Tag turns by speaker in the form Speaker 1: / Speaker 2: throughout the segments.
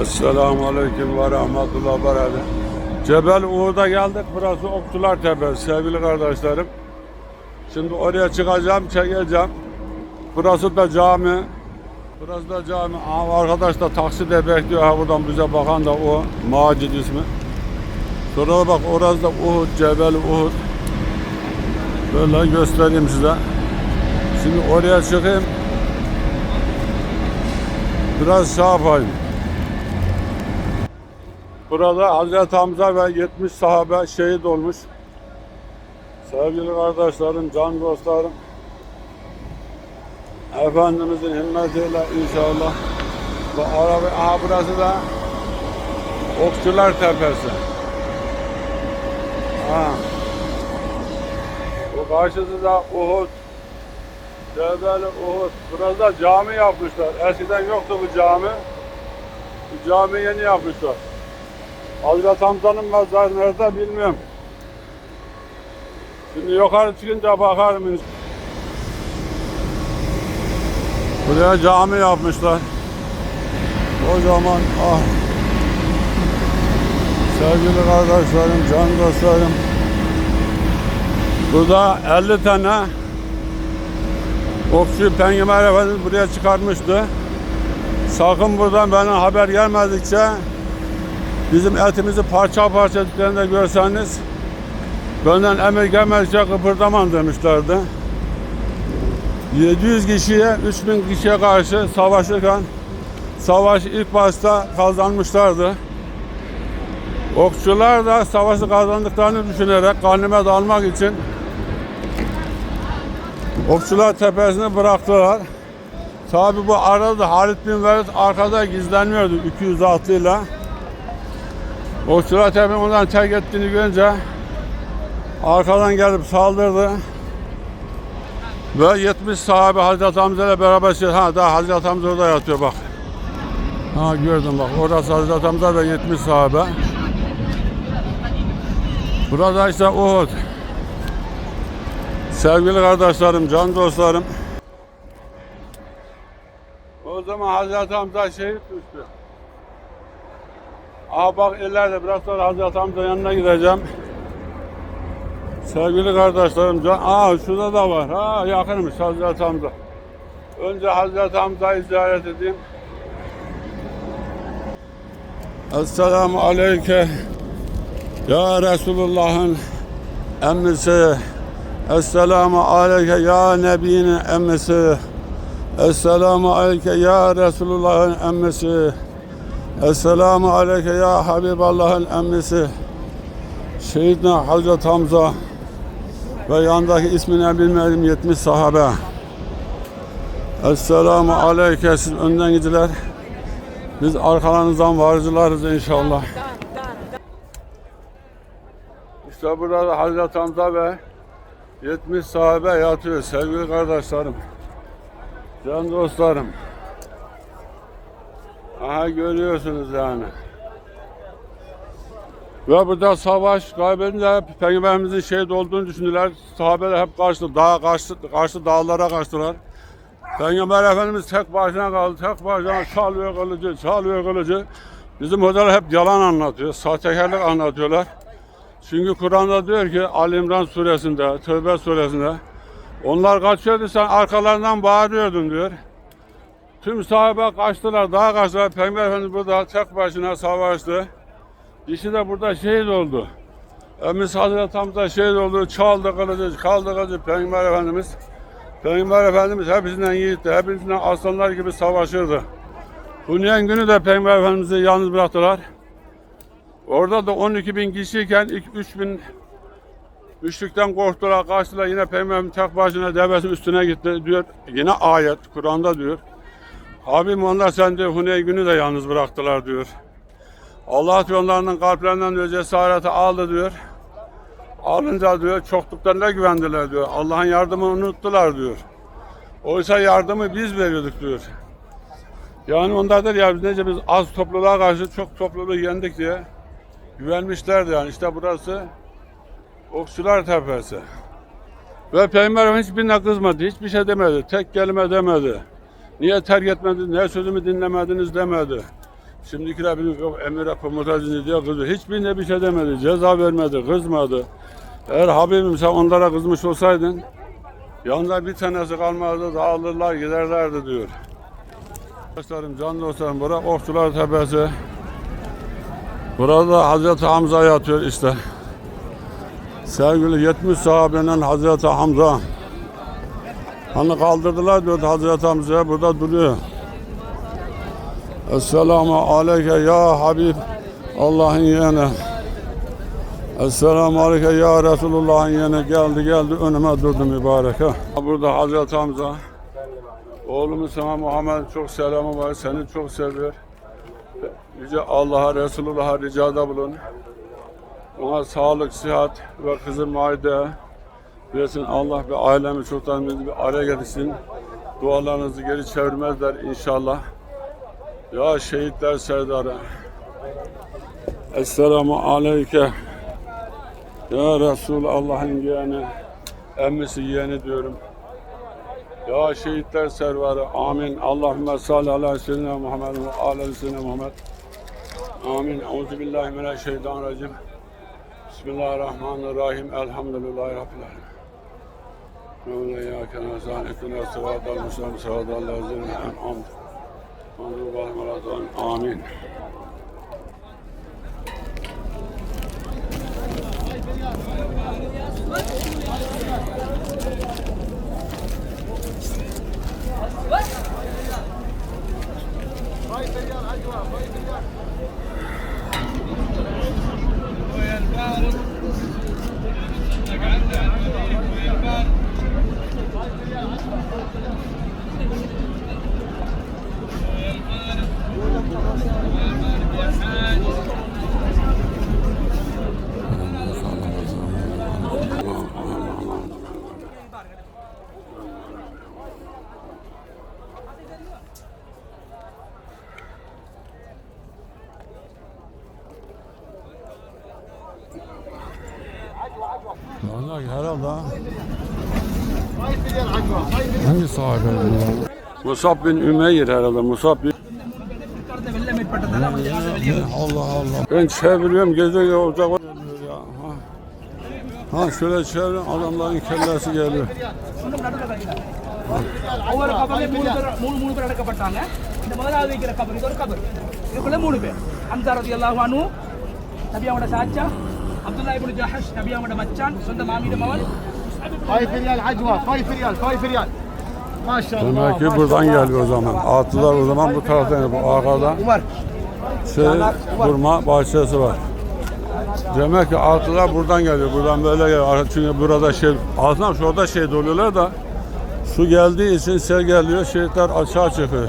Speaker 1: Esselamu Aleyküm ve Rahmetullah Berekatuhu. Cebel Uğur'da geldik. Burası Okçular Tepesi sevgili kardeşlerim. Şimdi oraya çıkacağım, çekeceğim. Burası da cami. Burası da cami. Aa, arkadaş da taksi de bekliyor. Ha buradan bize bakan da o. Macid ismi. Sonra bak orası da Uhud, Cebel Uhud. Böyle göstereyim size. Şimdi oraya çıkayım. Biraz şey yapayım. Burada Hazreti Hamza ve 70 sahabe şehit olmuş. Sevgili kardeşlerim, can dostlarım. Efendimizin himmetiyle inşallah. Bu araba, aha burası da Okçular Tepesi. Ha. Bu karşısı da Uhud. Cebel Uhud. Burada cami yapmışlar. Eskiden yoktu bu cami. Bu cami yeni yapmışlar. Hazreti Hamza'nın mezarı nerede bilmiyorum. Şimdi yukarı çıkınca bakarım. Buraya cami yapmışlar. O zaman ah. Sevgili kardeşlerim, can dostlarım. Burada 50 tane okçu Peygamber Efendimiz buraya çıkarmıştı. Sakın buradan bana haber gelmedikçe bizim etimizi parça parça ettiklerini de görseniz benden emir gelmedikçe kıpırdaman demişlerdi. 700 kişiye 3000 kişiye karşı savaşırken savaş ilk başta kazanmışlardı. Okçular da savaşı kazandıklarını düşünerek ganime almak için Okçular tepesini bıraktılar. Tabi bu arada Halit bin Velid arkada gizlenmiyordu 200 atlıyla. Okçular tepesini ondan terk ettiğini görünce arkadan gelip saldırdı. Ve 70 sahabe Hazreti Hamza ile beraber şey, ha daha Hazreti Hamza orada yatıyor bak. Ha gördüm bak orası Hazreti Hamza ve 70 sahabe. Burada işte Uhud. Sevgili kardeşlerim, can dostlarım. O zaman Hazreti Hamza şehit düştü. Aha bak ileride biraz sonra Hazreti Hamza yanına gideceğim. Sevgili kardeşlerim, can... Aa şurada da var. Ha yakınmış Hazreti Hamza. Önce Hazreti Hamza'yı ziyaret edeyim. Esselamu Aleyke Ya Resulullah'ın emmisi Esselamu aleyke ya Nebi'nin emmisi. Esselamu aleyke ya Resulullah'ın emmisi. Esselamu aleyke ya Habiballah'ın emmisi. Şehidna Hazreti Hamza ve yandaki ismini bilmedim 70 sahabe. Esselamu aleyke siz önden gidiler. Biz arkalarınızdan varıcılarız inşallah. İşte burada da Hazreti Hamza ve 70 sahabe yatıyor sevgili kardeşlerim. Can dostlarım. Aha görüyorsunuz yani. Ve burada savaş kaybedince Peygamberimizin şehit olduğunu düşündüler. Sahabeler hep kaçtı. Dağa kaçtı, kaçtı dağlara kaçtılar. Peygamber Efendimiz tek başına kaldı. Tek başına çalıyor kılıcı, çalıyor kılıcı. Bizim hocalar hep yalan anlatıyor. Sahtekarlık anlatıyorlar. Çünkü Kur'an'da diyor ki Ali İmran suresinde, Tövbe suresinde onlar kaçıyordu sen arkalarından bağırıyordun diyor. Tüm sahabe kaçtılar, daha kaçtılar. Peygamber Efendimiz burada tek başına savaştı. Dişi de burada şehit oldu. Emmiz Hazreti Hamza şehit oldu. Çaldı kılıcı, kaldı kılıcı Peygamber Efendimiz. Peygamber Efendimiz hepsinden yiğitti. Hepsinden aslanlar gibi savaşırdı. Huneyn günü de Peygamber Efendimiz'i yalnız bıraktılar. Orada da 12 bin kişiyken ilk 3 bin müşrikten korktular, kaçtılar. Yine Peygamber tek başına devesinin üstüne gitti diyor. Yine ayet, Kur'an'da diyor. Abim onlar sen diyor Huneyn günü de yalnız bıraktılar diyor. Allah diyor onların kalplerinden diyor cesareti aldı diyor. Alınca diyor çokluklarına güvendiler diyor. Allah'ın yardımını unuttular diyor. Oysa yardımı biz veriyorduk diyor. Yani onlardır ya biz nece biz az topluluğa karşı çok topluluğu yendik diye güvenmişlerdi yani. İşte burası Okçular Tepesi. Ve Peygamber hiçbirine kızmadı, hiçbir şey demedi, tek kelime demedi. Niye terk etmediniz, niye sözümü dinlemediniz demedi. Şimdikiler biliyor yok emire komutacı diye kızıyor. Hiçbirine bir şey demedi. Ceza vermedi, kızmadı. Eğer Habibim sen onlara kızmış olsaydın yanında bir tanesi kalmazdı dağılırlar giderlerdi diyor. Arkadaşlarım, can dostlarım, bura Okçular Tepesi. Burada Hazreti Hamza yatıyor işte. Sevgili 70 sahabenin Hazreti Hamza. Hani kaldırdılar diyor Hazreti Hamza'ya burada duruyor. Esselamu aleyke ya Habib Allah'ın yeğeni. Esselamu aleyke ya Resulullah'ın yeğeni geldi geldi önüme durdu mübarek. ha. Burada Hazreti Hamza. Oğlumuz sana Muhammed çok selamı var. Seni çok seviyor. Yüce Allah'a Resulullah'a ricada bulun. Ona sağlık, sıhhat ve kızım Maide versin. Allah ve ailemi çocuklarımızı bir araya getirsin. Dualarınızı geri çevirmezler inşallah. Ya şehitler serdarı. Esselamu aleyke. Ya Resul Allah'ın yeğeni. Emmisi yeğeni diyorum. Ya şehitler servarı. Amin. Allahümme salli ala seyyidina Muhammed ve ala seyyidina Muhammed. Amin. Euzu billahi mineşşeytanirracim. Bismillahirrahmanirrahim. Elhamdülillahi Rabbil alemin. Mevla ya zâletine sıratal muslim sıratal lezine en'amd. Mağdubu aleyhim ve lâ Amin. Vallahi herhalde ha. Hangi sahibi ya? Musab bin Ümeyr herhalde. Musab bin... Allah Allah. Ben çeviriyorum gece yolda var ya. Ha. ha şöyle çevirin adamların kellesi geliyor.
Speaker 2: ஒவ்வொரு கபர்லயும் மூணு பேர் மூணு மூணு பேர் அடக்கப்பட்டாங்க இந்த முதலாவது வைக்கிற கபர் இது ஒரு கபர் இதுக்குள்ள மூணு பேர் ஹம்சா ரதி அல்லாஹ் அனு நபியாவோட சாச்சா அப்துல்லா இப்னு ஜஹஷ் நபியாவோட மச்சான் சொந்த மாமியிட மகன்
Speaker 3: 5 riyal hacva, 5 riyal, 5 riyal. Maşallah.
Speaker 1: Demek ki buradan geliyor o zaman. Atlılar o zaman bu taraftan bu arkada.
Speaker 3: Umar.
Speaker 1: Şey, kurma bahçesi var. Demek ki atlılar buradan geliyor. Buradan böyle geliyor. Çünkü burada şey, aslında şurada şey doluyorlar da su geldiği için sel geliyor. Şehitler açığa çıkıyor.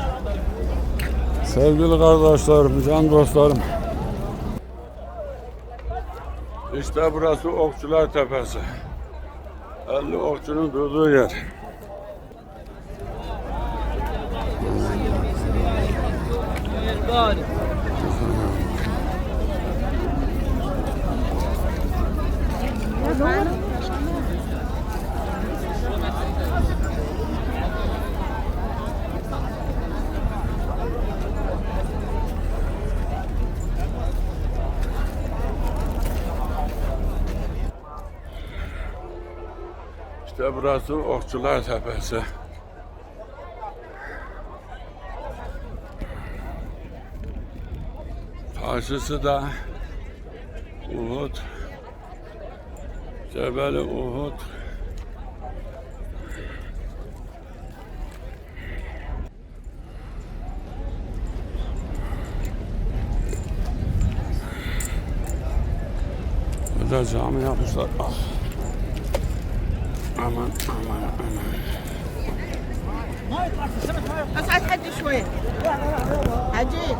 Speaker 1: Sevgili kardeşlerim, can dostlarım. İşte burası Okçular Tepesi. 50 okçunun durduğu yer. İşte burası Okçular Tepesi. Karşısı da Uhud. Cebeli Uhud. Burada cami yapmışlar. Ah. أمان أمان أمان
Speaker 4: اصعد حدي شوي حجي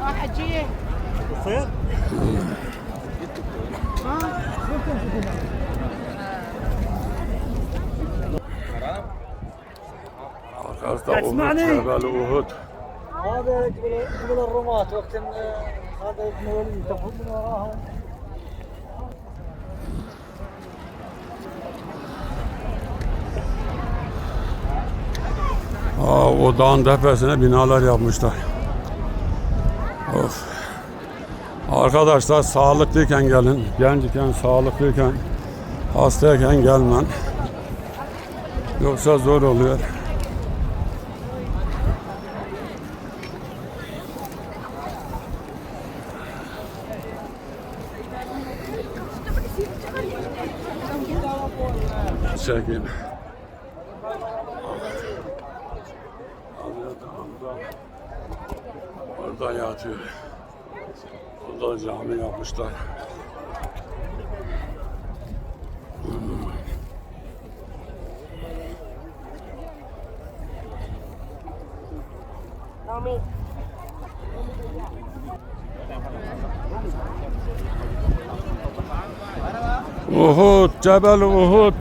Speaker 4: آه،
Speaker 1: حجيه قصير؟ تسمعني؟ بالوهود
Speaker 5: هذا قبل الرماة وقت هذا ابن ولي تفهم وراهم
Speaker 1: Aa, o dağın tepesine binalar yapmışlar. Of. Arkadaşlar sağlıklıyken gelin, gençken, sağlıklıyken, hastayken gelmen. Yoksa zor oluyor. Çekin. Orada yatıyor. Orada cami yapmışlar. Uhud, Cebel Uhud.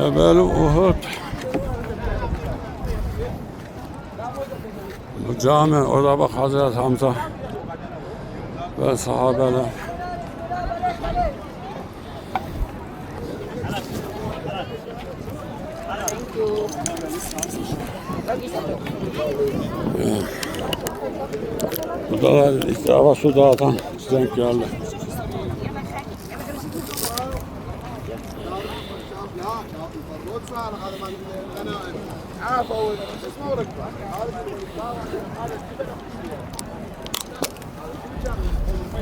Speaker 1: Cebel Uhud. Bu cami orada bak Hazreti Hamza ve sahabeler. Burada da işte hava su dağıtan denk geldi.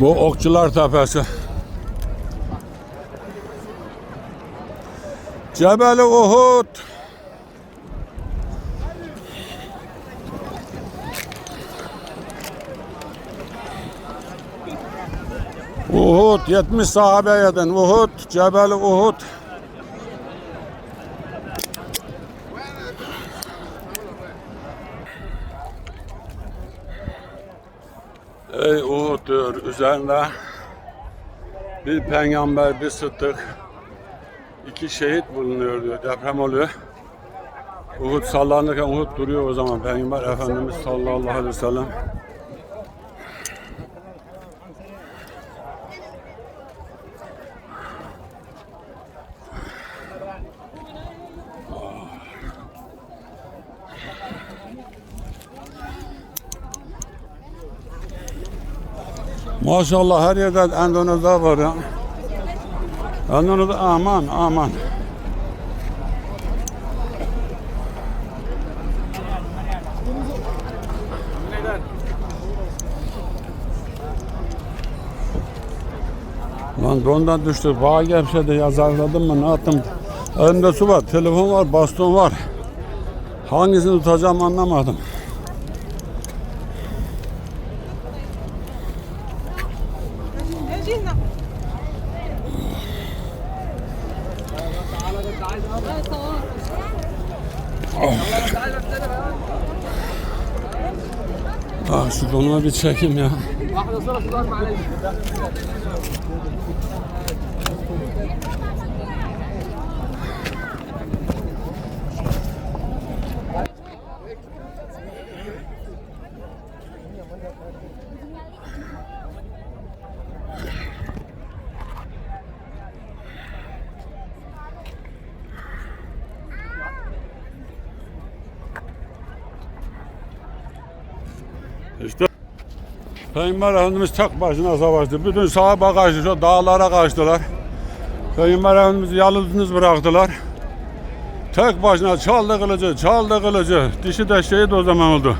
Speaker 1: Bu Okçular Tepesi. Cebel Uhud. Uhud 70 sahabe yedin. Uhud, Cebel Uhud. Ey Uhud diyor üzerinde bir peygamber, bir sıddık, iki şehit bulunuyor diyor. Deprem oluyor. Uhud sallanırken Uhud duruyor o zaman Peygamber Efendimiz sallallahu aleyhi ve sellem. Maşallah her yerde Endonezya var ya. Endonezya aman aman. Lan dondan düştü. Bağ gevşedi yazarladım mı ne yaptım. Elimde su var, telefon var, baston var. Hangisini tutacağım anlamadım. Ah şu donuna bir çekim ya. İşte Peygamber Efendimiz tek başına savaştı. Bütün sahabe kaçtı. Şu dağlara kaçtılar. Peygamber Efendimiz'i yalnız bıraktılar. Tek başına çaldı kılıcı, çaldı kılıcı. Dişi de şehit o zaman oldu.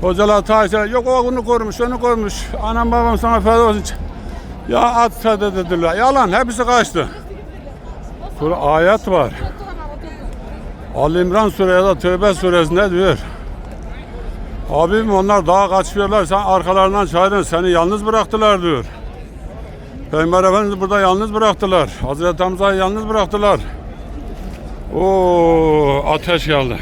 Speaker 1: Hocalar tarihçiler yok o onu korumuş, onu korumuş. Anam babam sana feda olsun. Ya at feda dediler. Yalan, hepsi kaçtı. Sonra ayet var. Ali İmran Suresi ya da Tövbe Suresi'nde diyor. Abim onlar daha kaçmıyorlar. Sen arkalarından çağırın. Seni yalnız bıraktılar diyor. Peygamber Efendimiz burada yalnız bıraktılar. Hazreti Hamza'yı yalnız bıraktılar. Oo ateş geldi.